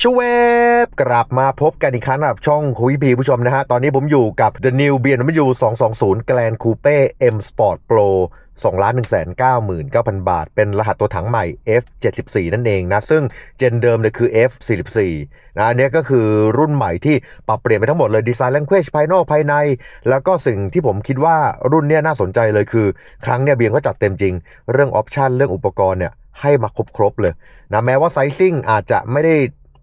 ชเวบกลับมาพบกันอีกครั้งกับช่องคุยพีผู้ชมนะฮะ ตอนนี้ผมอยู่กับ The New BMW 220 Grand Coupe M Sport Pro 2 1 9 9 0 0 0 บาท เป็นรหัสตัวถังใหม่ F74 นั่นเองนะ ซึ่งเจนเดิมเลยคือ F44 นะอันเนี้ยก็คือรุ่นใหม่ที่ปรับเปลี่ยนไปทั้งหมดเลยดีไซน์ language ภายนอกภายใน แล้วก็สิ่งที่ผมคิดว่ารุ่นเนี้ยน่าสนใจเลยคือ ครั้งเนี้ยเบียงก็จัดเต็มจริง เรื่องออปชันเรื่องอุปกรณ์เนี่ยให้มาครบๆเลยนะแม้ว่าไซซิ่งอาจจะไม่ได้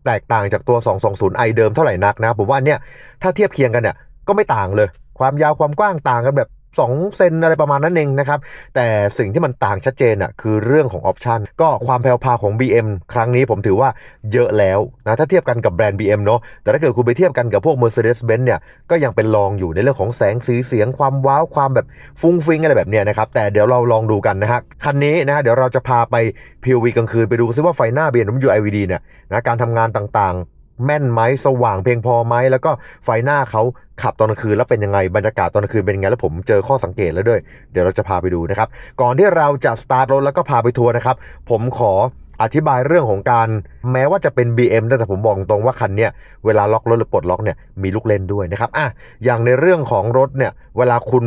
แตกต่างจากตัว 220i เดิมเท่าไหร่นักนะผมว่าเนี่ยถ้าเทียบเคียงกันเนี่ยก็ไม่ต่างเลย ความยาวความกว้างต่างกันแบบ 2 เซนอะไรประมาณนั้นเองนะครับ แต่สิ่งที่มันต่างชัดเจนอะคือเรื่องของออปชันก็ความแผ่วพาของ BM ครั้งนี้ผมถือว่าเยอะแล้วนะถ้าเทียบกันกับแบรนด์ BM เนาะแต่ถ้าเกิดคุณไปเทียบกันกับพวก Mercedes-Benz เนี่ยก็ยังเป็นรองอยู่ในเรื่องของแสงสีเสียงความว้าวความแบบฟุ้งฟิ้งอะไรแบบเนี้ยนะครับแต่เดี๋ยวเราลองดูกันนะฮะคันนี้นะฮะเดี๋ยวเราจะพาไป POV กลางคืนไปดูซิว่าไฟหน้า BMW IVD เนี่ยนะการทำงานต่างๆ แม่นไหมสว่างเพียงพอไหมแล้วก็ไฟหน้าเขาขับตอนกลางคืนแล้วเป็นยังไงบรรยากาศตอนกลางคืนเป็นยังไงแล้วผมเจอข้อสังเกตแล้วด้วย เดี๋ยวเราจะพาไปดูนะครับ ก่อนที่เราจะสตาร์ทรถแล้วก็พาไปทัวร์นะครับ ผมขออธิบายเรื่องของการแม้ว่าจะเป็น BM แต่ผมบอกตรงว่าคันเนี้ยเวลาล็อกรถหรือปลดล็อกเนี่ยมีลูกเล่นด้วยนะครับอะอย่างในเรื่องของรถเนี่ยเวลาคุณ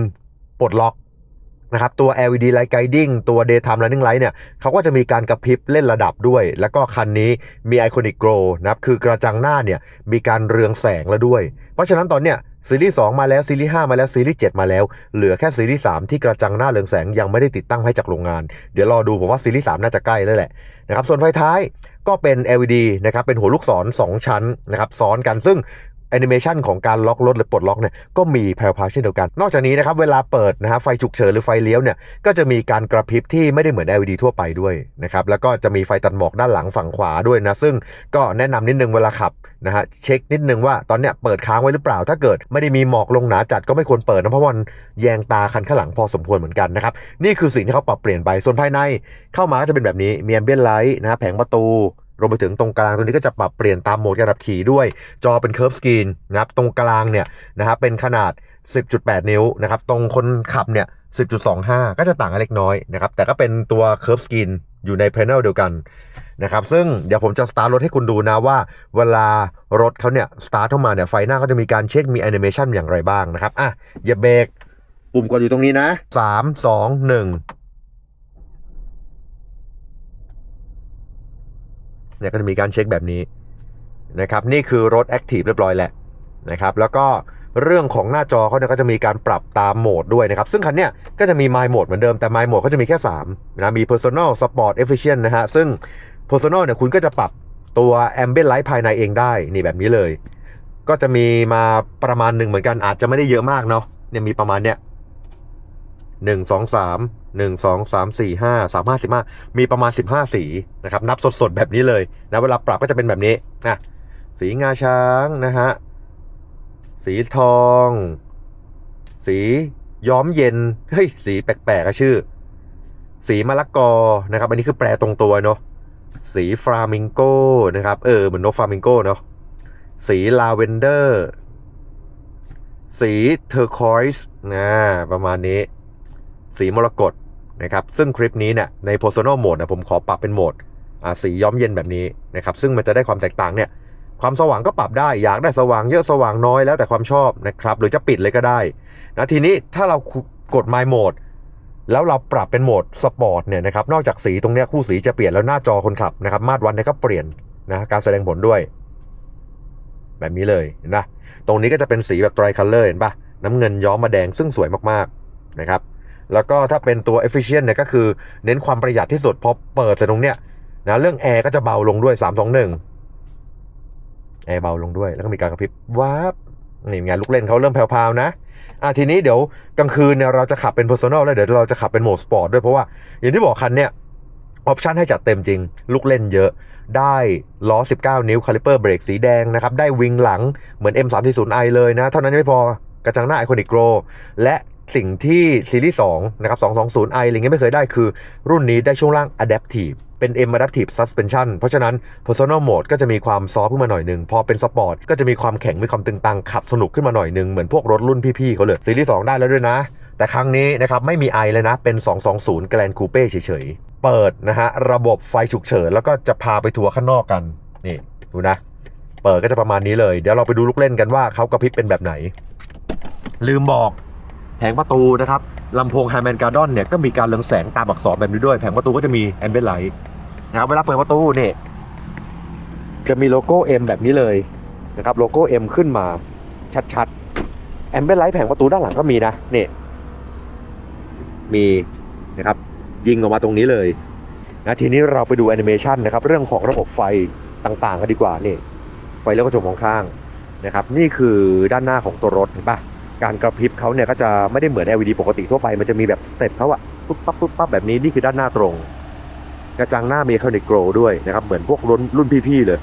ปลดล็อก นะครับตัว LED light guiding ตัว daytime running light เนี่ยเขาก็จะมีการกระพริบเล่นระดับด้วย แล้วก็คันนี้มี iconic glow นะครับคือกระจังหน้าเนี่ยมีการเรืองแสงแล้วด้วย เพราะฉะนั้นตอนเนี้ยซีรีส์2มาแล้วซีรีส์5มาแล้วซีรีส์7มาแล้ว เหลือแค่ซีรีส์3ที่กระจังหน้าเรืองแสงยังไม่ได้ติดตั้งให้จากโรงงาน เดี๋ยวรอดูผมว่าซีรีส์3น่าจะใกล้แล้วแหละนะครับส่วนไฟท้ายก็เป็น LED นะครับเป็นหัวลูกศร 2 ชั้นนะครับซ้อนกันซึ่ง แอนิเมชันของการล็อกรถหรือปลดล็อกเนี่ยก็มีแพรวพาเช่นเดียวกัน นอกจากนี้นะครับเวลาเปิดนะฮะไฟฉุกเฉินหรือไฟเลี้ยวเนี่ยก็จะมีการกระพริบที่ไม่ได้เหมือน LED ทั่วไปด้วยนะครับแล้วก็จะมีไฟตัดหมอกด้านหลังฝั่งขวาด้วยนะซึ่งก็แนะนำนิดนึงเวลาขับนะฮะเช็คนิดนึงว่าตอนเนี้ยเปิดค้างไว้หรือเปล่า ถ้าเกิดไม่ได้มีหมอกลงหนาจัดก็ไม่ควรเปิดนะเพราะมันแยงตาคันข้างหลังพอสมควรเหมือนกันนะครับนี่คือสิ่งที่เขาปรับเปลี่ยนไปส่วนภายในเข้ามาก็จะเป็นแบบนี้มีแอมเบียนไลท์นะฮะแผงประตู รวมไปถึงตรงกลางตัวนี้ก็จะปรับเปลี่ยนตามโหมดการขับขี่ด้วย จอเป็นเคิร์ฟสกรีนนะครับตรงกลางเนี่ยนะครับเป็นขนาด 10.8 นิ้วนะครับตรงคนขับเนี่ย 10.25 ก็จะต่างกันเล็กน้อยนะครับแต่ก็เป็นตัวเคิร์ฟสกรีนอยู่ในแผงเดียวกันนะครับซึ่งเดี๋ยวผมจะสตาร์ทรถให้คุณดูนะว่า เวลารถเขาเนี่ยสตาร์ทเข้ามาเนี่ยไฟหน้าก็จะมีการเช็คมีแอนิเมชันอย่างไรบ้างนะครับอะอย่าเบรกปุ่มกดอยู่ตรงนี้นะ 3 2 1 เนี่ยก็จะมีการเช็คแบบนี้นะครับนี่คือรถแอคทีฟเรียบร้อยแล้วนะครับแล้วก็เรื่องของหน้าจอเขาเนี่ยก็จะมีการปรับตามโหมดด้วยนะครับ ซึ่งคันเนี้ยก็จะมี My Mode เหมือนเดิมแต่ My Mode ก็จะมีแค่3นะมี Personal Sport Efficient นะฮะซึ่ง Personal เนี่ยคุณก็จะปรับตัว Ambient Light ภายในเองได้นี่แบบนี้เลย ก็จะมีมาประมาณหนึ่งเหมือนกันอาจจะไม่ได้เยอะมากเนาะเนี่ยมีประมาณเนี้ยหนึ่งสองสาม หนึ่งสองสามสี่ห้าสามห้าสิบห้ามีประมาณสิบห้าสีนะครับ นับสดๆ แบบนี้เลยนะเวลาปรับก็จะเป็นแบบนี้นะสีงาช้างนะฮะสีทอง สีย้อมเย็นเฮ้ยสีแปลกๆอะชื่อ สีมะละกอนะครับ อันนี้คือแปลตรงตัวเนาะสีฟลามิงโก้นะครับเออเหมือนนกฟลามิงโก้เนาะสีลาเวนเดอร์ สีเทอร์คอยส์นะประมาณนี้ สีมรกต นะครับซึ่งคลิปนี้เนี่ยใน personal mode นะผมขอปรับเป็นโหมดอ่าสีย้อมเย็นแบบนี้นะครับซึ่งมันจะได้ความแตกต่างเนี่ยความสว่างก็ปรับได้อยากได้สว่างเยอะสว่างน้อยแล้วแต่ความชอบนะครับหรือจะปิดเลยก็ได้นะทีนี้ถ้าเรากด my mode แล้วเราปรับเป็นโหมดสปอร์ตเนี่ยนะครับนอกจากสีตรงเนี้ยคู่สีจะเปลี่ยนแล้วหน้าจอคนขับนะครับมาตรวัดเนี่ยก็เปลี่ยนนะการแสดงผลด้วย แบบนี้เลยนะตรงนี้ก็จะเป็นสีแบบ dry color เห็นปะน้ำเงินย้อมมาแดงซึ่งสวยมากๆนะครับ แล้วก็ถ้าเป็นตัว efficient เนี่ยก็คือเน้นความประหยัดที่สุดพอเปิดแต่ตรงเนี้ยนะเรื่องแอร์ก็จะเบาลงด้วย 3 2 1 แอร์เบาลงด้วย แล้วก็มีการกระพริบว้าบนี่ไงลูกเล่นเขาเริ่มแผ่วๆนะอะทีนี้เดี๋ยวกลางคืนเนี่ยเราจะขับเป็น personal แล้วเดี๋ยวเราจะขับเป็นโหมดสปอร์ตด้วยเพราะว่า อย่างที่บอกคันเนี่ยออปชันให้จัดเต็มจริง ลูกเล่นเยอะได้ล้อ 19 นิ้วคาลิเปอร์เบรกสีแดงนะครับ ได้วิงหลังเหมือน M340i เลยนะ เท่านั้นยังไม่พอกระจังหน้าไอคอนิกโกรและ สิ่งที่ซีรีส์2นะครับ 220i อะไรเงี้ยไม่เคยได้คือรุ่นนี้ได้ช่วงล่าง Adaptive เป็น M Adaptive Suspension เพราะฉะนั้น Personal Mode ก็จะมีความซอฟขึ้นมาหน่อยหนึ่ง พอเป็นสปอร์ตก็จะมีความแข็ง มีความตึงตัง ขับสนุกขึ้นมาหน่อยหนึ่ง เหมือนพวกรถรุ่นพี่ ๆเขาเลย ซีรีส์2ได้แล้วด้วยนะ แต่ครั้งนี้นะครับไม่มีไอเลยนะ เป็น 220 Grand Coupe เฉยๆ เปิดนะฮะระบบไฟฉุกเฉินแล้วก็จะพาไปทัวร์ข้างนอกกันนี่ดูนะ เปิดก็จะประมาณนี้เลย เดี๋ยวเราไปดูลูกเล่นกันว่าเขากระพริบเป็นแบบไหน ลืมบอก แผงประตูนะครับลำโพงไฮแมนการ์ดอนเนี่ยก็มีการเรืองแสงตามอักษรแบบนี้ด้วย แผงประตูก็จะมีแอมเบ l ไลท์นะครับเวลาเปิดประตูเนี่ยจะมีโลโก้ M แบบนี้เลยนะครับโลโก้ M ขึ้นมาชัดๆแอมเบ l ไลท์แผงประตูด้านหลังก็มีนะเนี่ยมีนะครับยิงออกมาตรงนี้เลยนะทีนี้เราไปดูแอนิเมชันนะครับเรื่องของระบบไฟต่างๆกันดีกว่านี่ไฟเลี้ยวกระจกมองข้างนะครับนี่คือด้านหน้าของตัวรถเห็นปะ การกระพริบเขาเนี่ยก็จะไม่ได้เหมือน LED ปกติทั่วไปมันจะมีแบบสเต็ปเขาอะปุ๊บปั๊บปุ๊บปั๊บแบบนี้นี่คือด้านหน้าตรง กระจังหน้ามีคานิโกรด้วยนะครับเหมือนพวกรุ่นรุ่นพี่ๆเลย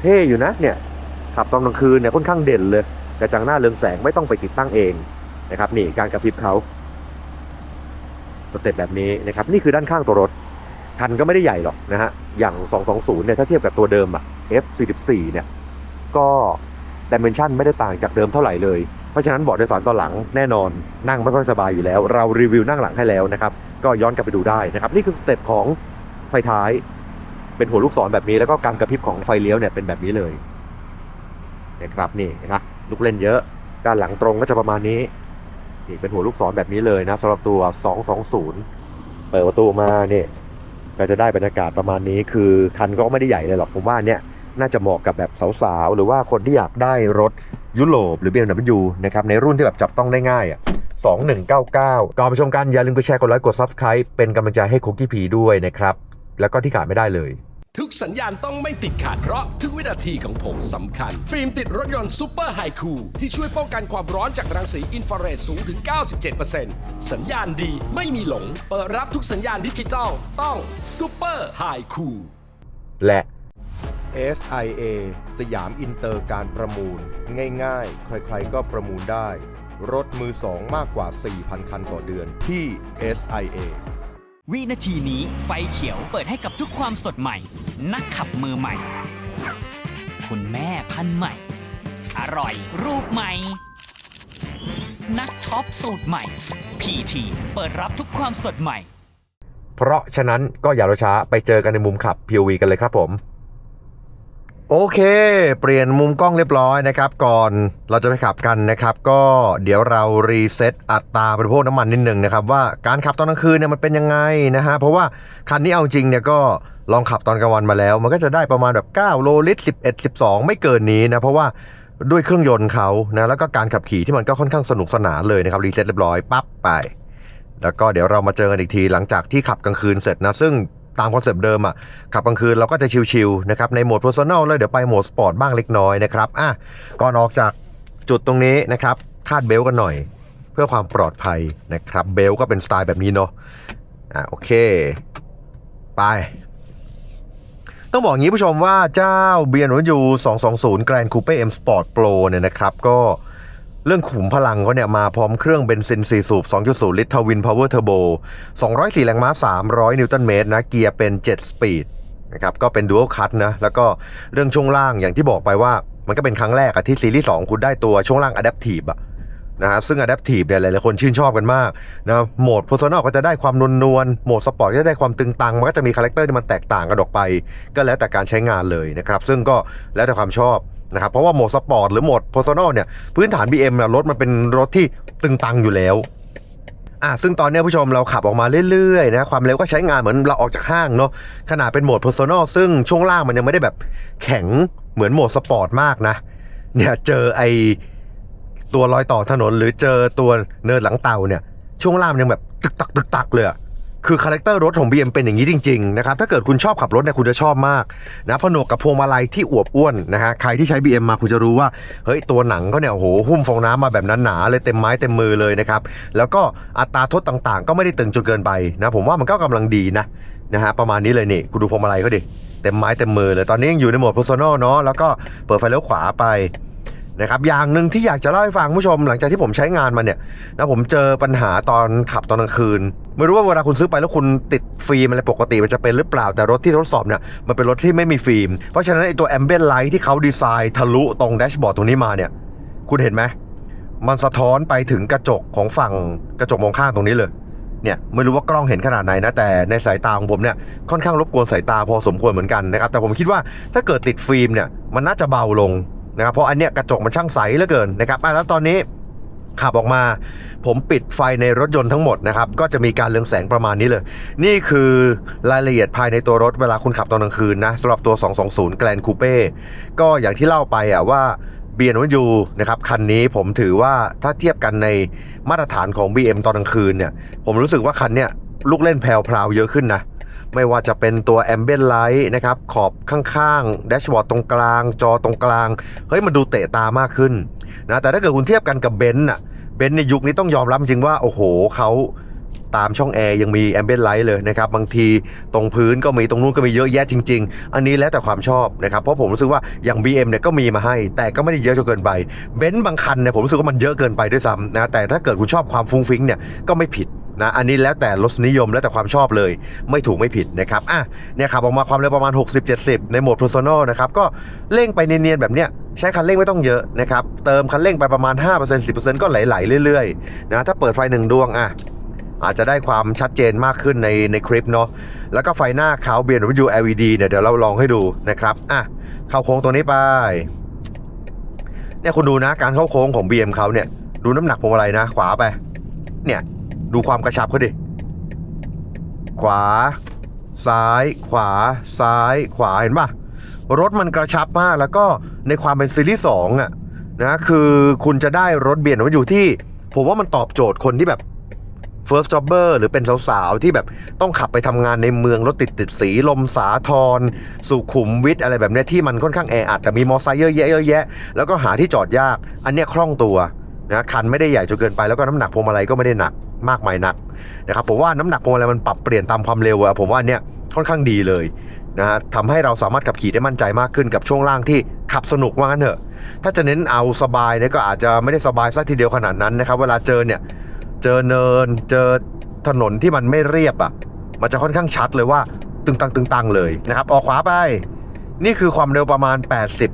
เท่อยู่นะเนี่ยขับตอนกลางคืนเนี่ยค่อนข้างเด่นเลย กระจังหน้าเรืองแสงไม่ต้องไปติดตั้งเองนะครับนี่การกระพริบเขาสเต็ปแบบนี้นะครับนี่คือด้านข้างตัวรถคันก็ไม่ได้ใหญ่หรอกนะฮะอย่าง 220 เนี่ยถ้าเทียบกับตัวเดิมอะ F44 เนี่ยก็ดิเมนชันไม่ได้ต่างจากเดิมเท่าไหร่เลย เพราะฉะนั้นเบาะโดยสารตอนหลังแน่นอนนั่งไม่ค่อยสบายอยู่แล้ว เรารีวิวนั่งหลังให้แล้วนะครับก็ย้อนกลับไปดูได้นะครับนี่คือสเต็ปของไฟท้าย เป็นหัวลูกศรแบบนี้แล้วก็การกระพริบของไฟเลี้ยวเนี่ยเป็นแบบนี้เลยนะครับนี่นะลูกเล่นเยอะ ด้านหลังตรงก็จะประมาณนี้นี่เป็นหัวลูกศรแบบนี้เลยนะสำหรับตัว 220 เปิดประตูมาเนี่ยก็จะได้บรรยากาศประมาณนี้คือคันก็ไม่ได้ใหญ่เลยหรอกผมว่าเนี่ย น่าจะเหมาะกับแบบสาวๆ หรือว่าคนที่อยากได้รถยุโรปหรือ BMW นะครับในรุ่นที่แบบจับต้องได้ง่ายอะ2199 ก่อนไปชมกันอย่าลืมกดแชร์กดไลค์กด Subscribe เป็นกำลังใจให้คุกกี้ผีด้วยนะครับ แล้วก็ที่ขาดไม่ได้เลย ทุกสัญญาณต้องไม่ติดขัดเพราะทุกวินาทีของผมสำคัญ ฟิล์มติดรถยนต์ซูเปอร์ไฮคูลที่ช่วยป้องกันความร้อนจากรังสีอินฟราเรดสูงถึง 97%สัญญาณดีไม่มีหลง เปิดรับทุกสัญญาณดิจิตอลต้องซูเปอร์ไฮคูลและ SIA สยามอินเตอร์การประมูล ง่ายๆ ใครๆก็ประมูลได้ รถมือสองมากกว่า 4,000 คันต่อเดือนที่ SIA วินาทีนี้ไฟเขียวเปิดให้กับทุกความสดใหม่ นักขับมือใหม่ คุณแม่พันธุ์ใหม่ อร่อยรูปใหม่ นักช็อปสูตรใหม่ PT เปิดรับทุกความสดใหม่ เพราะฉะนั้นก็อย่ารอช้าไปเจอกันในมุมขับ POV กันเลยครับผม โอเค เปลี่ยนมุมกล้องเรียบร้อยนะครับ ก่อนเราจะไปขับกันนะครับ ก็เดี๋ยวเรารีเซ็ตอัตราบริโภคน้ำมันนิดหนึ่งนะครับ ว่าการขับตอนกลางคืนเนี่ยมันเป็นยังไงนะฮะเพราะว่าคันนี้เอาจริงเนี่ยก็ลองขับตอนกลางวันมาแล้ว มันก็จะได้ประมาณแบบ9โลลิตร11 12 ไม่เกินนี้นะเพราะว่าด้วยเครื่องยนต์เขานะแล้วก็การขับขี่ที่มันก็ค่อนข้างสนุกสนานเลยนะครับรีเซ็ตเรียบร้อยปั๊บไป แล้วก็เดี๋ยวเรามาเจอกันอีกทีหลังจากที่ขับกลางคืนเสร็จนะซึ่ง ตามคอนเซปต์เดิมอะขับกลางคืนเราก็จะชิลๆนะครับในโหมด Personal แล้วเดี๋ยวไปโหมดสปอร์ตบ้างเล็กน้อยนะครับอะก่อนออกจากจุดตรงนี้นะครับคาดเบลต์กันหน่อย เพื่อความปลอดภัยนะครับเบลต์ก็เป็นสไตล์แบบนี้เนาะอะโอเค ไป ต้องบอกงี้ผู้ชมว่าเจ้า BMW 220 Grand Coupe M Sport Pro เนี่ยนะครับก็ เรื่องขุมพลังเขาเนี่ยมาพร้อมเครื่องเบนซิน 4 สูบ 2.0 ลิตรทวินพาวเวอร์เทอร์โบ 204 แรงม้า 300 นิวตันเมตรนะ เกียร์เป็น 7 สปีดนะครับก็เป็นดูอัลคัตนะ แล้วก็เรื่องช่วงล่างอย่างที่บอกไปว่า มันก็เป็นครั้งแรกอะที่ซีรีส์ 2 คุณได้ตัวช่วงล่างอะดัพทีฟอะนะฮะซึ่งอะดัพทีฟเนี่ยหลายๆคนชื่นชอบกันมากนะโหมด Personal ก็จะได้ความนวลนวลโหมดสปอร์ตก็จะได้ความตึงตัง มันก็จะมีคาแรคเตอร์ที่มันแตกต่างกันออกไป ก็แล้วแต่การใช้งานเลยนะครับ ซึ่งก็แล้วแต่ความชอบ นะครับเพราะว่าโหมดสปอร์ตหรือโหมด Personal เนี่ยพื้นฐาน BM นะรถมันเป็นรถที่ตึงตังอยู่แล้วอะซึ่งตอนนี้ผู้ชมเราขับออกมาเรื่อยๆนะความเร็วก็ใช้งานเหมือนเราออกจากห้างเนาะขนาดเป็นโหมด Personal ซึ่งช่วงล่างมันยังไม่ได้แบบแข็งเหมือนโหมดสปอร์ตมากนะเนี่ยเจอไอตัวรอยต่อถนนหรือเจอตัวเนินหลังเต่าเนี่ยช่วงล่างมันยังแบบตึกตักตึกตักเลยอะ คือคาแรคเตอร์รถของ BM เป็นอย่างนี้จริงๆนะครับถ้าเกิดคุณชอบขับรถเนี่ยคุณจะชอบมากนะผนวกกับพวงมาลัยที่อวบอ้วนนะฮะใครที่ใช้ BM มาคุณจะรู้ว่าเฮ้ยตัวหนังเขาเนี่ยโอ้โหหุ้มฟองน้ำมาแบบนั้นหนาเลยเต็มไม้เต็มมือเลยนะครับแล้วก็อัตราทดต่างๆ ก็ไม่ได้ตึงจนเกินไปนะผมว่ามันก็กำลังดีนะนะฮะประมาณนี้เลยนี่คุณดูพวงมาลัยเขาดิเต็มไม้เต็มมือเลยตอนนี้ยังอยู่ในโหมด personal เนาะแล้วก็เปิดไฟเลี้ยวขวาไป นะครับอย่างหนึ่งที่อยากจะเล่าให้ฟังผู้ชม หลังจากที่ผมใช้งานมันเนี่ยนะผมเจอปัญหาตอนขับตอนกลางคืน ไม่รู้ว่าเวลาคุณซื้อไปแล้วคุณติดฟิล์มอะไรปกติมันจะเป็นหรือเปล่าแต่รถที่ทดสอบเนี่ยมันเป็นรถที่ไม่มีฟิล์ม เพราะฉะนั้นไอตัวแอมเบียนไลท์ที่เขาดีไซน์ทะลุตรงแดชบอร์ดตรงนี้มาเนี่ยคุณเห็นไหมมันสะท้อนไปถึงกระจกของฝั่งกระจกมองข้างตรงนี้เลยเนี่ยไม่รู้ว่ากล้องเห็นขนาดไหนนะแต่ในสายตาของผมเนี่ยค่อนข้างรบกวนสายตาพอสมควรเหมือนกันนะครับแต่ผมคิดว่าถ้าเกิดติดฟิล์มเนี่ยมันน่าจะเบาลง นะครับเพราะอันเนี้ยกระจกมันช่างใสเหลือเกินนะครับอะแล้วตอนนี้ขับออกมา ผมปิดไฟในรถยนต์ทั้งหมดนะครับ ก็จะมีการเรืองแสงประมาณนี้เลย นี่คือรายละเอียดภายในตัวรถเวลาคุณขับตอนกลางคืนนะสำหรับตัว 220 Grand Coupe ก็อย่างที่เล่าไปอะว่า BMW นะครับ คันนี้ผมถือว่าถ้าเทียบกันในมาตรฐานของ BM ตอนกลางคืนเนี่ย ผมรู้สึกว่าคันเนี้ยลูกเล่นแพรวๆเยอะขึ้นนะ ไม่ว่าจะเป็นตัว Ambient Light นะครับขอบข้างๆแดชบอร์ดตรงกลาง จอตรงกลาง เฮ้ยมันดูเตะตามากขึ้นนะแต่ถ้าเกิดคุณเทียบกันกับเบนซ์อะเบนซ์ในยุคนี้ต้องยอมรับจริงว่า โอ้โหเขาตามช่องแอร์ยังมี Ambient Light เลยนะครับ บางทีตรงพื้นก็มีตรงนู้นก็มีเยอะแยะจริง ๆ อันนี้แล้วแต่ความชอบนะครับ เพราะผมรู้สึกว่าอย่าง BM เนี่ยก็มีมาให้ แต่ก็ไม่ได้เยอะจนเกินไปเบนซ์บางคันเนี่ยผมรู้สึกว่ามันเยอะเกินไปด้วยซ้ำนะแต่ถ้าเกิดคุณชอบความฟุ้งฟิ้งเนี่ยก็ไม่ผิด นะอันนี้แล้วแต่รสนิยมแล้วแต่ความชอบเลย ไม่ถูกไม่ผิดนะครับอะเนี่ยขับออกมาความเร็วประมาณ 60-70 ในโหมด personal นะครับก็เร่งไปเนียนๆแบบเนี้ยใช้คันเร่งไม่ต้องเยอะนะครับเติมคันเร่งไปประมาณ 5% 10%ก็ไหลๆเรื่อยๆนะถ้าเปิดไฟหนึ่งดวงอะอาจจะได้ความชัดเจนมากขึ้นในในคลิปเนาะแล้วก็ไฟหน้าเขา BMW LED เนี่ยเดี๋ยวเราลองให้ดูนะครับอะเข้าโค้งตัวนี้ไปเนี่ยคุณดูนะการเข้าโค้งของ BM เขาเนี่ยดูน้ำหนักพวงมาลัยนะ ขวาไปเนี่ย ดูความกระชับเขาดิ ขวา ซ้าย ขวา ซ้าย ขวาเห็นปะรถมันกระชับมาก แล้วก็ในความเป็นซีรีส์สองอะนะคือคุณจะได้รถเบียนมาอยู่ที่ ผมว่ามันตอบโจทย์คนที่แบบ first jobber หรือเป็นสาวๆ ที่แบบต้องขับไปทำงานในเมืองรถติดติดสีลมสาทรสุขุมวิทอะไรแบบนี้ที่มันค่อนข้างแออัดแต่มีมอไซค์เยอะแยะเยอะแยะแล้วก็หาที่จอดยาก อันเนี้ยคล่องตัวนะคันไม่ได้ใหญ่จนเกินไปแล้วก็น้ำหนักพวงมาลัยก็ไม่ได้หนัก มากมายนักนะครับผมว่าน้ำหนักพวงมาลัยมันปรับเปลี่ยนตามความเร็วอะผมว่าเนี้ยค่อนข้างดีเลยนะฮะทำให้เราสามารถขับขี่ได้มั่นใจมากขึ้นกับช่วงล่างที่ขับสนุกว่างั้นเถอะ ถ้าจะเน้นเอาสบายเนี่ยก็อาจจะไม่ได้สบายซะทีเดียวขนาดนั้นนะครับ เวลาเจอเนี่ยเจอเนิน เจอถนนที่มันไม่เรียบอะ มันจะค่อนข้างชัดเลยว่าตึงตังตึงตังเลยนะครับ ออกขวาไป นี่คือความเร็วประมาณ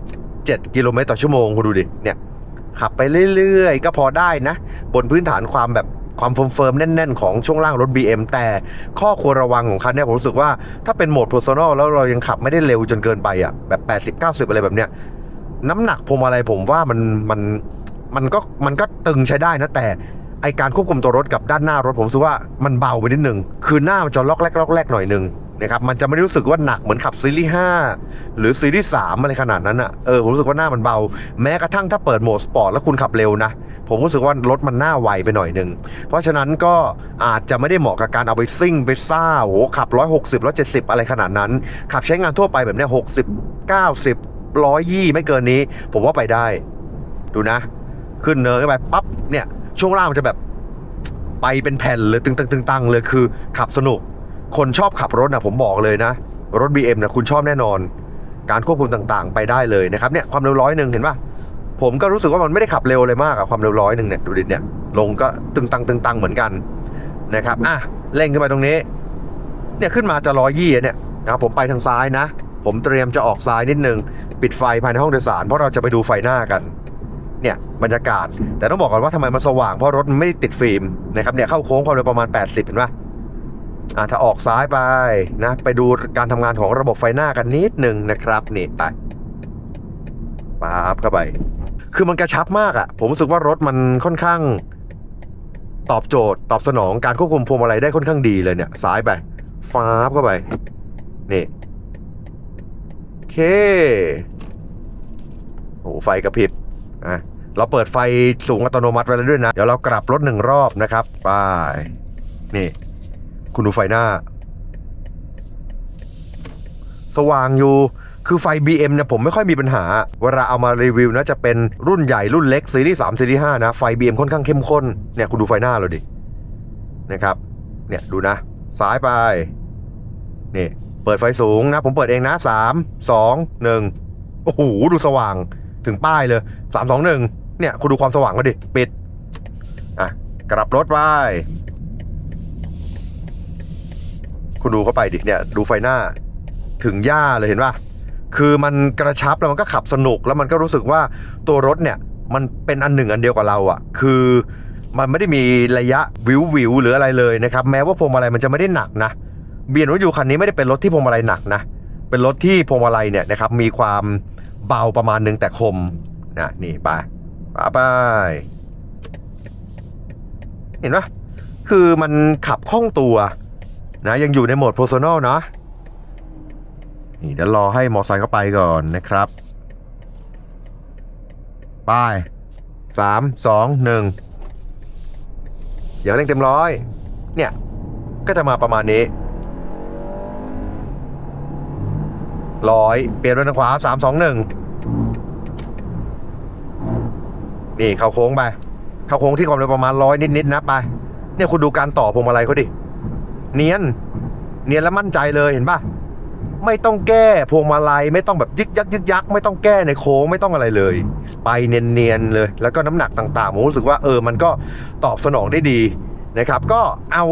87 กิโลเมตรต่อชั่วโมงคุณดูดิ เนี่ย ขับไปเรื่อยๆ ก็พอได้นะ บนพื้นฐานความแบบ ความเฟิร์มๆแน่น ๆ ของช่วงล่างรถ BM แต่ข้อควรระวังของคันเนี่ยผมรู้สึกว่าถ้าเป็นโหมด personal แล้วเรายังขับไม่ได้เร็วจนเกินไปอะแบบ80-90 อะไรแบบเนี้ยน้ำหนักพวงมาลัยผมว่ามันมันมันก็มันก็ตึงใช้ได้นะแต่ไอการควบคุมตัวรถกับด้านหน้ารถผมรู้สึกว่ามันเบาไปนิดนึงคือหน้ามันจะล็อกแรกล็อกแรกหน่อยนึง นะครับมันจะไม่รู้สึกว่าหนักเหมือนขับซีรีส์5หรือซีรีส์3อะไรขนาดนั้นอะเออผมรู้สึกว่าหน้ามันเบา แม้กระทั่งถ้าเปิดโหมดสปอร์ตแล้วคุณขับเร็วนะ ผมรู้สึกว่ารถมันหน้าไวไปหน่อยนึงเพราะฉะนั้นก็อาจจะไม่ได้เหมาะกับการเอาไปซิ่งไปซ่าโอ้โหขับ 160 170 อะไรขนาดนั้น ขับใช้งานทั่วไปแบบเนี้ย60 90ร้อยยี่ไม่เกินนี้ ผมว่าไปได้ ดูนะ ขึ้นเนินไปปั๊บเนี่ยช่วงล่างมันจะแบบไปเป็นแผ่นเลยตึงตึงตึงตังเลยคือขับสนุก คนชอบขับรถนะผมบอกเลยนะ รถ BM นะคุณชอบแน่นอน การควบคุมต่างๆ ไปได้เลยนะครับเนี่ยความเร็วร้อยหนึ่งเห็นปะผมก็รู้สึกว่ามันไม่ได้ขับเร็วเลยมากอะความเร็วร้อยหนึ่งเนี่ยดูดิเนี่ยลงก็ตึงตังตึงตังเหมือนกันนะครับอะเร่งขึ้นไปตรงนี้ เนี่ยขึ้นมาจะร้อยยี่เนี่ยนะครับผมไปทางซ้ายนะ ผมเตรียมจะออกซ้ายนิดนึง ปิดไฟภายในห้องโดยสาร เพราะเราจะไปดูไฟหน้ากัน เนี่ยบรรยากาศ แต่ต้องบอกก่อนว่าทำไมมันสว่างเพราะรถมันไม่ได้ติดฟิล์มนะครับเนี่ยเข้าโค้งความเร็วประมาณ 80 เห็นปะ อ่าถ้าออกซ้ายไปนะไปดูการทำงานของระบบไฟหน้ากันนิดหนึ่งนะครับนี่ไปปั๊บเข้าไป คือมันกระชับมากอะ่ะ ผมรู้สึกว่ารถมันค่อนข้าง ตอบโจทย์ ตอบสนองการควบคุมพวงมาลัยได้ค่อนข้างดีเลยเนี่ย ซ้ายไปฟ้าบเข้าไป นี่โอเคโอ้โหไฟกระพริบอะเราเปิดไฟสูงอัตโนมัติไว้แล้วด้วยนะ เดี๋ยวเรากลับรถหนึ่งรอบนะครับ ไป นี่ คุณดูไฟหน้า สว่างอยู่ คือไฟ BM เนี่ยผมไม่ค่อยมีปัญหา เวลาเอามารีวิวนะจะเป็นรุ่นใหญ่รุ่นเล็กซีรีส์3ซีรีส์5นะ ไฟ BM ค่อนข้างเข้มข้น เนี่ยคุณดูไฟหน้าเราดิ นะครับ เนี่ยดูนะ ซ้ายไป นี่ เปิดไฟสูงนะ ผมเปิดเองนะสามสองหนึ่งโอ้โห ดูสว่าง ถึงป้ายเลยสามสองหนึ่งเนี่ยคุณดูความสว่างก็ดิ ปิด อะ กลับรถไป คุณดูเข้าไปดิเนี่ยดูไฟหน้าถึงหญ้าเลยเห็นป่ะคือมันกระชับแล้วมันก็ขับสนุกแล้วมันก็รู้สึกว่าตัวรถเนี่ยมันเป็นอันหนึ่งอันเดียวกับเราอะ่ะ คือมันไม่ได้มีระยะวิววิวหรืออะไรเลยนะครับ แม้ว่าพวงมาลัยมันจะไม่ได้หนักนะเบียนว่าอยู่คันนี้ไม่ได้เป็นรถที่พวงมาลัยหนักนะเป็นรถที่พวงมาลัยเนี่ยนะครับมีความเบาประมาณนึงแต่คมนะนี่ไปไปไปเห็นปะคือมันขับคล่องตัว นะยังอยู่ในโหมด personal เนาะนี่เดี๋ยวรอให้มอไซค์เข้าไปก่อนนะครับไปสามสองหนึ่งอย่าเร่งเต็มร้อย เนี่ย ก็จะมาประมาณนี้ร้อยเปลี่ยนไปทางขวาสามสองหนึ่งนี่เข้าโค้งไป เข้าโค้งที่ความเร็วประมาณร้อยนิดๆนะไป เนี่ยคุณดูการต่อพวงมาลัยเขาดิ เนียน เนียนแล้วมั่นใจเลยเห็นป่ะไม่ต้องแก้พวงมาลัยไม่ต้องแบบยึกยักยึกยัก ไม่ต้องแก้ในโค้งไม่ต้องอะไรเลย ไปเนียนๆเลย แล้วก็น้ำหนักต่างๆผมรู้สึกว่าเออมันก็ตอบสนองได้ดีนะครับก็เอา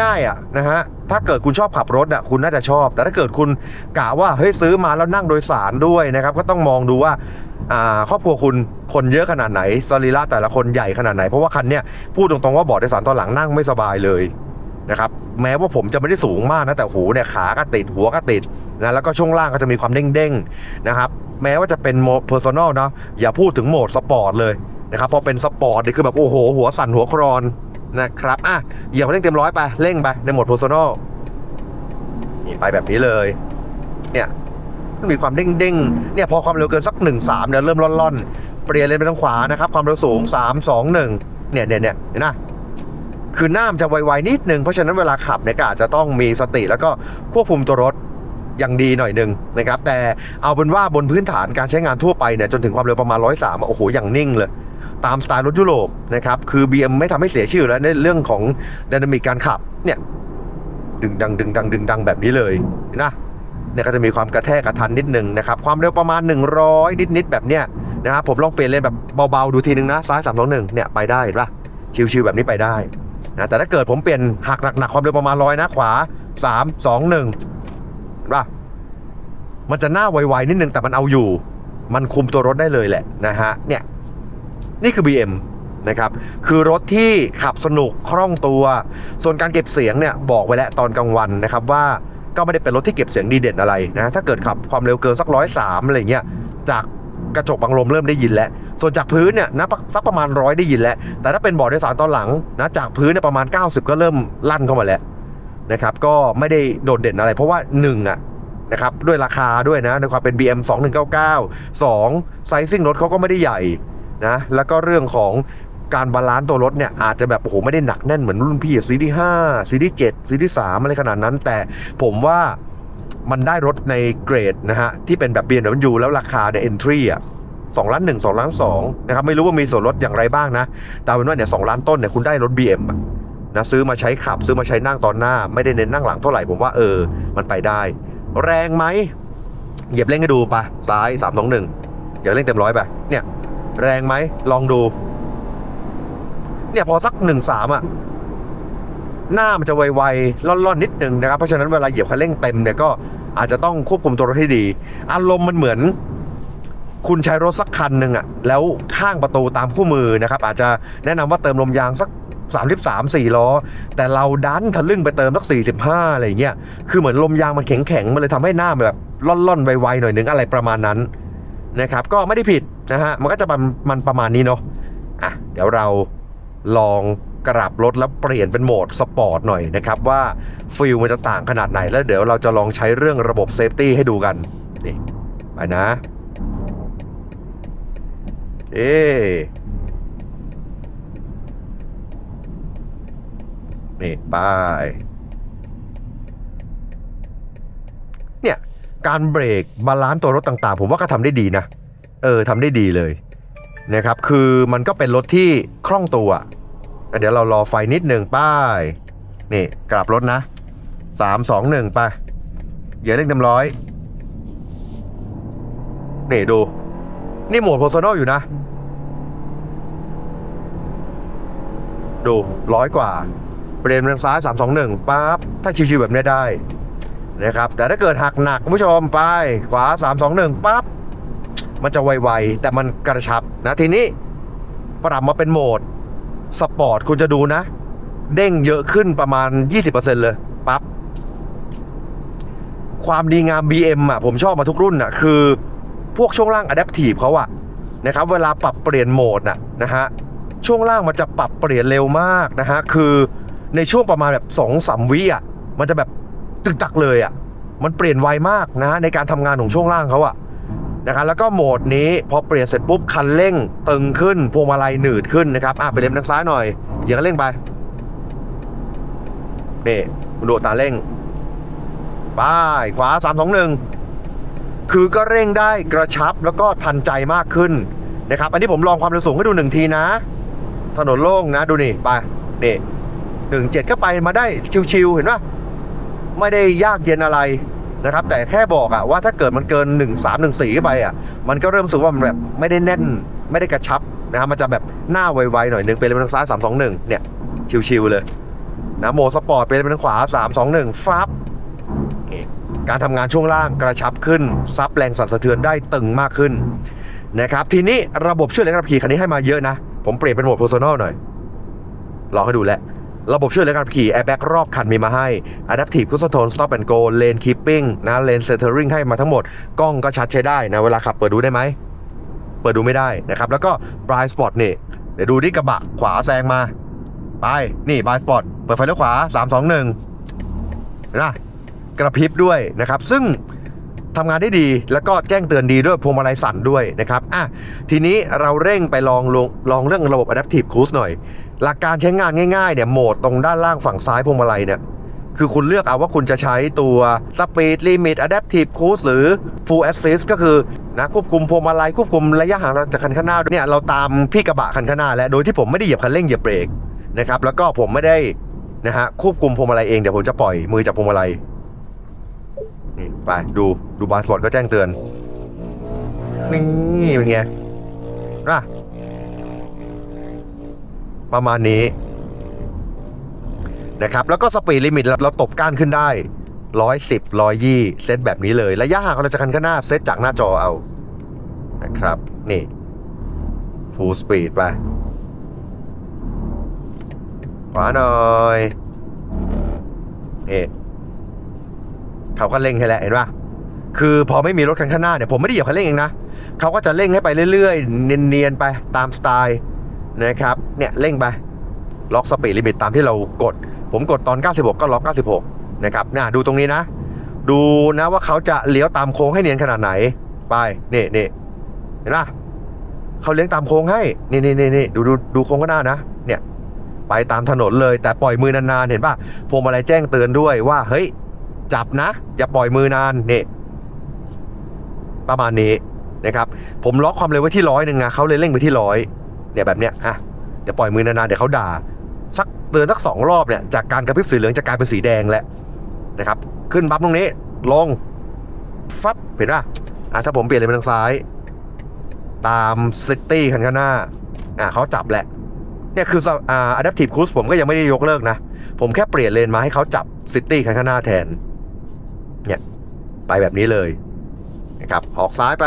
ง่ายๆอะนะฮะถ้าเกิดคุณชอบขับรถอะคุณน่าจะชอบ แต่ถ้าเกิดคุณกะว่าเฮ้ยซื้อมาแล้วนั่งโดยสารด้วยนะครับก็ต้องมองดูว่าครอบครัวคุณคนเยอะขนาดไหนสรีระแต่ละคนใหญ่ขนาดไหนเพราะว่าคันเนี้ยพูดตรงๆว่าเบาะโดยสารตอนหลังนั่งไม่สบายเลย นะครับแม้ว่าผมจะไม่ได้สูงมากนะแต่หูเนี่ยขาก็ติดหัวก็ติดนะแล้วก็ช่วงล่างก็จะมีความเด้งๆนะครับแม้ว่าจะเป็นโหมด personal เนาะอย่าพูดถึงโหมดสปอร์ตเลยนะครับพอเป็นสปอร์ตนี่คือแบบโอ้โห หัวสั่นหัวครอนนะครับอะอย่าเร่งเต็มร้อยไปเร่งไปในโหมด personal นี่ไปแบบนี้เลยเนี่ยมันมีความเด้งๆเนี่ยพอความเร็วเกินสักหนึ่งสามเนี่ยเริ่มล่อนๆ เปลี่ยนเลนไปทางขวานะครับความเร็วสูงสามสองหนึ่งเนี่ยเนี่ยเนี่ยเห็นไหม คือหน้ามจะไวๆนิดนึงเพราะฉะนั้นเวลาขับเนี่ยก็อาจจะต้องมีสติแล้วก็ควบคุมตัวรถอย่างดีหน่อยหนึ่งนะครับ แต่เอาเป็นว่าบนพื้นฐานการใช้งานทั่วไปเนี่ยจนถึงความเร็วประมาณร้อยสามโอ้โห อย่างนิ่งเลย ตามสไตล์รถยุโรปนะครับ คือ BM ไม่ทำให้เสียชื่อแล้วในเรื่องของดินามิกการขับเนี่ยดึงดังดึงดังดึงดังแบบนี้เลยนไหมเนี่ยก็จะมีความกระแทกกระทันนิดหนึ่งนะครับ ความเร็วประมาณ 100 นิดๆแบบเนี้ยนะครับผมลองเปลี่ยนเลนแบบเบาๆดูทีนึงนะซ้าย3 2 1เนี่ยไปได้เห็นปะชิวๆแบบนี้ไปได้ นะแต่ถ้าเกิดผมเปลี่ยนหักหนักๆความเร็วประมาณร้อยนะขวา 3 2 1เห็นปะมันจะหน้าไวๆนิดนึงแต่มันเอาอยู่ มันคุมตัวรถได้เลยแหละนะฮะเนี่ยนี่คือ BM นะครับคือรถที่ขับสนุกคล่องตัว ส่วนการเก็บเสียงเนี่ยบอกไว้แล้วตอนกลางวันนะครับว่าก็ไม่ได้เป็นรถที่เก็บเสียงดีเด่นอะไรนะถ้าเกิดขับความเร็วเกินสักร้อยสามอะไรเงี้ยจากกระจกบังลมเริ่มได้ยินแล้ว ส่วนจากพื้นเนี่ยนะสักประมาณร้อยได้ยินแล้ว แต่ถ้าเป็นเบาะโดยสารตอนหลังนะจากพื้นเนี่ยประมาณ 90 ก็เริ่มลั่นเข้ามาแล้วนะครับก็ไม่ได้โดดเด่นอะไร เพราะว่า1อะนะครับด้วยราคาด้วยนะในความเป็น BM 2199 2ไซซิ่งรถเขาก็ไม่ได้ใหญ่นะแล้วก็เรื่องของการบาลานซ์ตัวรถเนี่ยอาจจะแบบโอ้โหไม่ได้หนักแน่นเหมือนรุ่นพี่ซีรีส์5ซีรีส์7ซีรีส์3อะไรขนาดนั้น แต่ผมว่ามันได้รถในเกรดนะฮะที่เป็นแบบ BMW แล้วราคาเนี่ย entry อะ 2ล้าน1 2ล้าน2นะครับไม่รู้ว่ามีส่วนลดอย่างไรบ้างนะแต่เป็นว่าเนี่ย2ล้านต้นเนี่ยคุณได้รถ BM อะนะซื้อมาใช้ขับซื้อมาใช้นั่งตอนหน้า ไม่ได้เน้นนั่งหลังเท่าไหร่ผมว่าเออ มันไปได้ แรงไหมเหยียบเร่งให้ดูไปซ้าย3 2 1อย่าเร่งเต็มร้อยไปเนี่ย แรงไหมลองดู เนี่ยพอสักหนึ่งสามอะหน้ามันจะไวๆล่อนๆนิดนึงนะครับเพราะฉะนั้นเวลาเหยียบคันเร่งเต็มเนี่ยก็อาจจะต้องควบคุมตัวรถให้ดี อารมณ์มันเหมือน คุณใช้รถสักคันหนึ่งอะแล้วข้างประตูตามคู่มือนะครับ อาจจะแนะนำว่าเติมลมยางสัก33 4ล้อ แต่เราดันทะลึ่งไปเติมสัก 45 อะไรอย่างเงี้ยคือเหมือนลมยางมันแข็งๆ มันเลยทำให้หน้ามันแบบล่อนๆไวๆหน่อยนึงอะไรประมาณนั้นนะครับ ก็ไม่ได้ผิดนะฮะมันก็จะมันมันประมาณนี้เนาะอะเดี๋ยวเราลองกลับรถแล้วเปลี่ยนเป็นโหมดสปอร์ตหน่อยนะครับว่าฟิลมันจะต่างขนาดไหนแล้วเดี๋ยวเราจะลองใช้เรื่องระบบเซฟตี้ให้ดูกันนี่ไปนะ เอ๊นี่ไปเนี่ยการเบรกบาลานซ์ตัวรถต่างๆ ผมว่าก็ทำได้ดีนะ เออทำได้ดีเลยนะครับคือมันก็เป็นรถที่คล่องตัว เดี๋ยวเรารอไฟนิดหนึ่งป้ายนี่กลับรถนะสามสองหนึ่งไปอย่าเร่งเต็มร้อยนี่ดู นี่โหมด personal อยู่นะ ดูร้อยกว่า เปลี่ยนทางซ้ายสามสองหนึ่งปั๊บถ้าชิวๆแบบนี้ได้นะครับ แต่ถ้าเกิดหักหนักคุณผู้ชมไป ขวาสามสองหนึ่งปั๊บมันจะไวๆ แต่มันกระชับนะทีนี้ปรับมาเป็นโหมดสปอร์ตคุณจะดูนะ เด้งเยอะขึ้นประมาณ 20%เลยปั๊บความดีงาม BM อะผมชอบมาทุกรุ่นอะคือ พวกช่วงล่าง Adaptive เขาอะนะครับเวลาปรับเปลี่ยนโหมดน่ะนะฮะช่วงล่างมันจะปรับเปลี่ยนเร็วมากนะฮะคือในช่วงประมาณแบบ2อสามวิอะมันจะแบบตึกตักเลยอะมันเปลี่ยนไวมากนะฮะในการทำงานของช่วงล่างเขาอะนะครับแล้วก็โหมดนี้พอเปลี่ยนเสร็จปุ๊บคันเร่งตึงขึ้นพวงมาลัยหนืดขึ้นนะครับอะไปเล็มทางซ้ายหน่อยเหยียบคันเร่งไปนี่ดูตาเร่งไปขวา3 2 1 คือก็เร่งได้กระชับแล้วก็ทันใจมากขึ้นนะครับ อันนี้ผมลองความเร็วสูงให้ดูหนึ่งทีนะ ถนนโล่งนะดูนี่ไปนี่หนึ่งเจ็ดก็ไปมาได้ชิวๆเห็นปะไม่ได้ยากเย็นอะไรนะครับ แต่แค่บอกอะว่าถ้าเกิดมันเกิน 1 3 1 4ขึ้นไปอะมันก็เริ่มรู้สึกว่ามันแบบไม่ได้แน่นไม่ได้กระชับนะครับมันจะแบบหน้าไวๆหน่อยหนึ่งเป็นเลนทางซ้าย3 2 1เนี่ยชิวๆเลยนะโหมดสปอร์ตเป็นเลนทางขวา 3 2 1 ฟับนี่ การทำงานช่วงล่างกระชับขึ้น ซับแรงสั่นสะเทือนได้ตึงมากขึ้นนะครับทีนี้ระบบช่วยเหลือการขับขี่คันนี้ให้มาเยอะนะ ผมเปลี่ยนเป็นโหมด personal หน่อยลองให้ดูแหละระบบช่วยเหลือการขับขี่แอร์แบ็กรอบคันมีมาให้ Adaptive Cruise Control Stop and Go Lane Keeping นะ Lane Centering ให้มาทั้งหมด กล้องก็ชัดใช้ได้นะ เวลาขับเปิดดูได้ไหม เปิดดูไม่ได้นะครับ แล้วก็ Blind Spot นี่ เดี๋ยวดูที่กระบะขวาแซงมา ไป นี่ Blind Spot เปิดไฟเลี้ยวขวา 3 2 1เห็นะ กระพริบด้วยนะครับ ซึ่งทำงานได้ดีแล้วก็แจ้งเตือนดีด้วยพวงมาลัยสั่นด้วยนะครับอะทีนี้เราเร่งไปลองลงลองเรื่องระบบ Adaptive Cruise หน่อย หลักการใช้งานง่ายๆเนี่ยโหมดตรงด้านล่างฝั่งซ้ายพวงมาลัยเนี่ยคือคุณเลือกเอาว่าคุณจะใช้ตัว Speed Limit Adaptive Cruise หรือ Full Assist ก็คือนะควบคุมพวงมาลัยควบคุมระยะห่างเราจากคันข้างหน้าเนี่ยเราตามพี่กระบะคันข้างหน้าแล้วโดยที่ผมไม่ได้เหยียบคันเร่งเหยียบเบรกนะครับแล้วก็ผมไม่ได้นะฮะควบคุมพวงมาลัยเองเดี๋ยวผมจะปล่อยมือจากพวงมาลัย นี่ไปดูดูบาร์สปอร์ตก็แจ้งเตือนนี่เป็นไงนะประมาณนี้นะครับ แล้วก็สปีดลิมิตเราตบก้านขึ้นได้110 120เซตแบบนี้เลย ระยะห่างของเราจะคันข้างหน้าเซตจากหน้าจอเอา นะครับ นี่ full speed ไป ขวาหน่อยนี่ เขาก็เร่งให้แล้วเห็นปะคือพอไม่มีรถคันข้างหน้าเนี่ยผมไม่ได้เหยียบคันเร่งเองนะเขาก็จะเร่งให้ไปเรื่อยๆ เนียนๆไปตามสไตล์นะครับเนี่ยเร่งไปล็อกสปีดลิมิตตามที่เรากด ผมกดตอน 96 ก็ล็อก 96 นะครับน่ะดูตรงนี้นะ ดูนะว่าเขาจะเลี้ยวตามโค้งให้เนียนขนาดไหน ไปนี่นี่เห็นปะเขาเลี้ยงตามโค้งให้นี่นี่นี่นี่ดูดูดูโค้งข้างหน้านะ เนี่ย ไปตามถนนเลยแต่ปล่อยมือนานๆเห็นปะพวงมาลัยแจ้งเตือนด้วยว่าเฮ้ย จับนะ อย่าปล่อยมือนานเนี่ยประมาณนี้นะครับ ผมล็อกความเร็วไว้ที่ร้อยหนึ่งนะเขาเลยเร่งไปที่ร้อยเนี่ยแบบเนี้ยอะเดี๋ยวปล่อยมือนานๆเดี๋ยวเขาด่า สักเตือนสักสองรอบเนี่ยจากการกระพริบสีเหลืองจะกลายเป็นสีแดงแล้วนะครับ ขึ้นบัฟตรงนี้ลงฟับเห็นป่ะอะถ้าผมเปลี่ยนเลนไปทางซ้าย ตามซิตี้คันข้างหน้าอะเขาจับแหละเนี่ยคืออ่า adaptive cruise ผมก็ยังไม่ได้ยกเลิกนะ ผมแค่เปลี่ยนเลนมาให้เขาจับซิตี้คันข้างหน้าแทน เนี่ยไปแบบนี้เลยนะครับออกซ้ายไป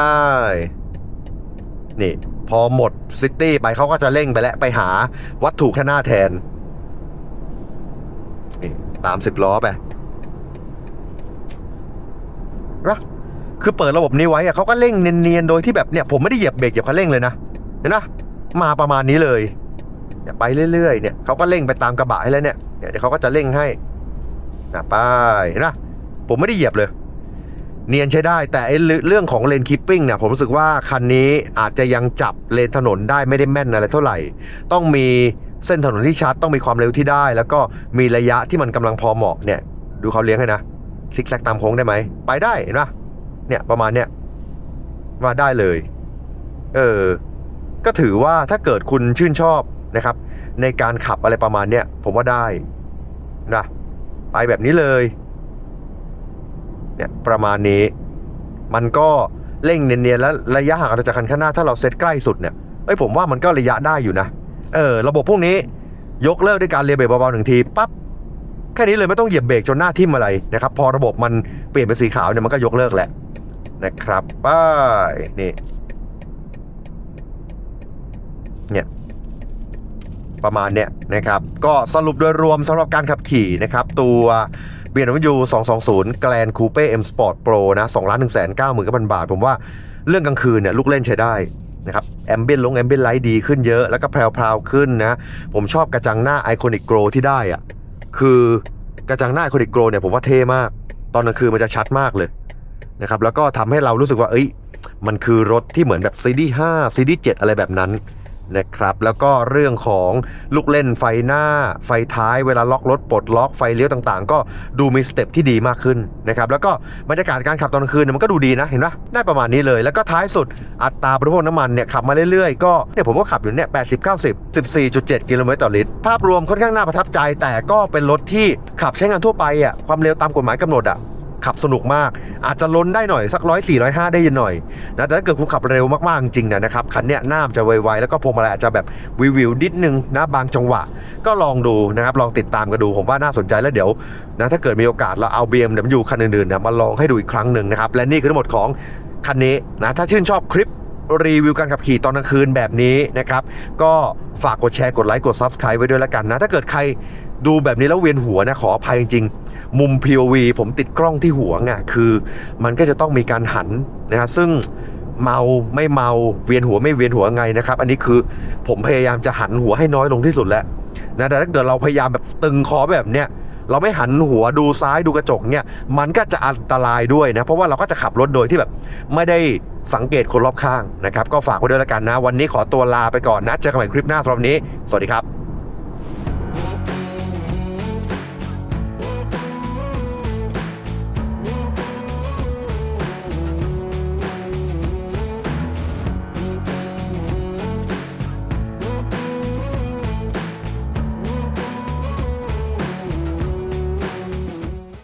นี่ พอหมดซิตี้ไปเขาก็จะเร่งไปแล้วไปหาวัตถุข้างหน้าแทน นี่ ตามสิบล้อไปนะคือเปิดระบบนี้ไว้อะเขาก็เร่งเนียนๆ โดยที่แบบเนี่ยผมไม่ได้เหยียบเบรกเหยียบคันเร่งเลยนะ เห็นนะมาประมาณนี้เลยเนี่ยไปเรื่อยๆ เนี่ยเขาก็เร่งไปตามกระบะให้แล้วเนี่ยเนี่ยเดี๋ยวเขาก็จะเร่งให้นะไปเห็นนะ ผมไม่ได้เหยียบเลย เนียนใช้ได้ แต่เรื่องของเลนคิปปิ้งเนี่ยผมรู้สึกว่าคันนี้อาจจะยังจับเลนถนนได้ไม่ได้แม่นอะไรเท่าไหร่ ต้องมีเส้นถนนที่ชัดต้องมีความเร็วที่ได้ แล้วก็มีระยะที่มันกำลังพอเหมาะเนี่ย ดูเขาเลี้ยงให้นะซิกแซกตามโค้งได้ไหมไปได้เห็นปะเนี่ยประมาณเนี้ยมาได้เลย เออ ก็ถือว่าถ้าเกิดคุณชื่นชอบนะครับ ในการขับอะไรประมาณเนี้ยผมว่าได้นะไปแบบนี้เลย เนี่ยประมาณนี้ มันก็เร่งเนียนๆแล้วระยะห่างจากคันข้างหน้าถ้าเราเซตใกล้สุดเนี่ยเอ้ยผมว่ามันก็ระยะได้อยู่นะ เออ ระบบพวกนี้ยกเลิกด้วยการเลียเบรกเบาๆหนึ่งทีปั๊บแค่นี้เลยไม่ต้องเหยียบเบรกจนหน้าทิ่มอะไรนะครับ พอระบบมันเปลี่ยนเป็นสีขาวเนี่ยมันก็ยกเลิกแหละนะครับไป้ายนี่เนี่ยประมาณเนี้ยนะครับ ก็สรุปโดยรวมสำหรับการขับขี่นะครับ ตัว BMW 220 Grand Coupe M Sport Pro นะ2ล้าน1 9 9 0 0 0บาท ผมว่าเรื่องกลางคืนเนี่ยลูกเล่นใช้ได้นะครับแอมเบียนลงแอมเบียนไลท์ดีขึ้นเยอะแล้วก็แพรวๆขึ้นนะผมชอบกระจังหน้าไอคอนิกโกรที่ได้อะคือกระจังหน้าไอคอนิกโกรเนี่ยผมว่าเท่มาก ตอนกลางคืนมันจะชัดมากเลยนะครับแล้วก็ทำให้เรารู้สึกว่าเอ้ยมันคือรถที่เหมือนแบบซีรีส์5ซีรีส์7อะไรแบบนั้น นะครับแล้วก็เรื่องของลูกเล่นไฟหน้า ไฟท้ายเวลาล็อกรถปลดล็อกไฟเลี้ยวต่างๆ ก็ดูมีสเต็ปที่ดีมากขึ้นนะครับแล้วก็บรรยากาศการขับตอนกลางคืนมันก็ดูดีนะเห็นปะได้ประมาณนี้เลย แล้วก็ท้ายสุดอัตราบริโภคน้ำมันเนี่ยขับมาเรื่อยๆ ก็เนี่ยผมก็ขับอยู่เนี่ย80 90 14.7กิโลเมตรต่อลิตร ภาพรวมค่อนข้างน่าประทับใจ แต่ก็เป็นรถที่ขับใช้งานทั่วไปอะความเร็วตามกฎหมายกำหนดอะ ขับสนุกมาก อาจจะล้นได้หน่อยสักร้อยสี่ร้อยห้าได้ยินหน่อยนะแต่ถ้าเกิดคุณขับเร็วมากๆจริงๆเนยนะครับคันเนี้ยหน้ามจะไวๆแล้วก็พวงมาลัยอาจจะแบบวิววิวๆนิดนึงนะบางจังหวะ ก็ลองดูนะครับลองติดตามกันดูผมว่าน่าสนใจแล้วเดี๋ยวนะถ้าเกิดมีโอกาสเราเอา BMW คันอื่นๆนี่ยมาลองให้ดูอีกครั้งหนึ่งนะครับและนี่คือทั้งหมดของคันนี้นะถ้าชื่นชอบคลิปรีวิวการขับขี่ตอนกลางคืนแบบนี้นะครับ ก็ฝากกดแชร์กดไลค์กด Subscribe ไว้ด้วยแล้วกันนะ ถ้าเกิดใครดูแบบนี้แล้วเวียนหัวนะ ขออภัยจริง มุม POV ผมติดกล้องที่หัวไงคือ มันก็จะต้องมีการหันนะฮะซึ่งเมาไม่เมาเวียนหัวไม่เวียนหัวไงนะครับ อันนี้คือผมพยายามจะหันหัวให้น้อยลงที่สุดแล้วนะแต่ถ้าเกิดเราพยายามแบบตึงคอแบบเนี้ยเราไม่หันหัวดูซ้ายดูกระจกเนี่ยมันก็จะอันตรายด้วยนะ เพราะว่าเราก็จะขับรถโดยที่แบบ ไม่ได้สังเกตคนรอบข้างนะครับ ก็ฝากไว้ด้วยแล้วกันนะ วันนี้ขอตัวลาไปก่อนนะ เจอกันใหม่คลิปหน้าสำหรับวันนี้ สวัสดีครับ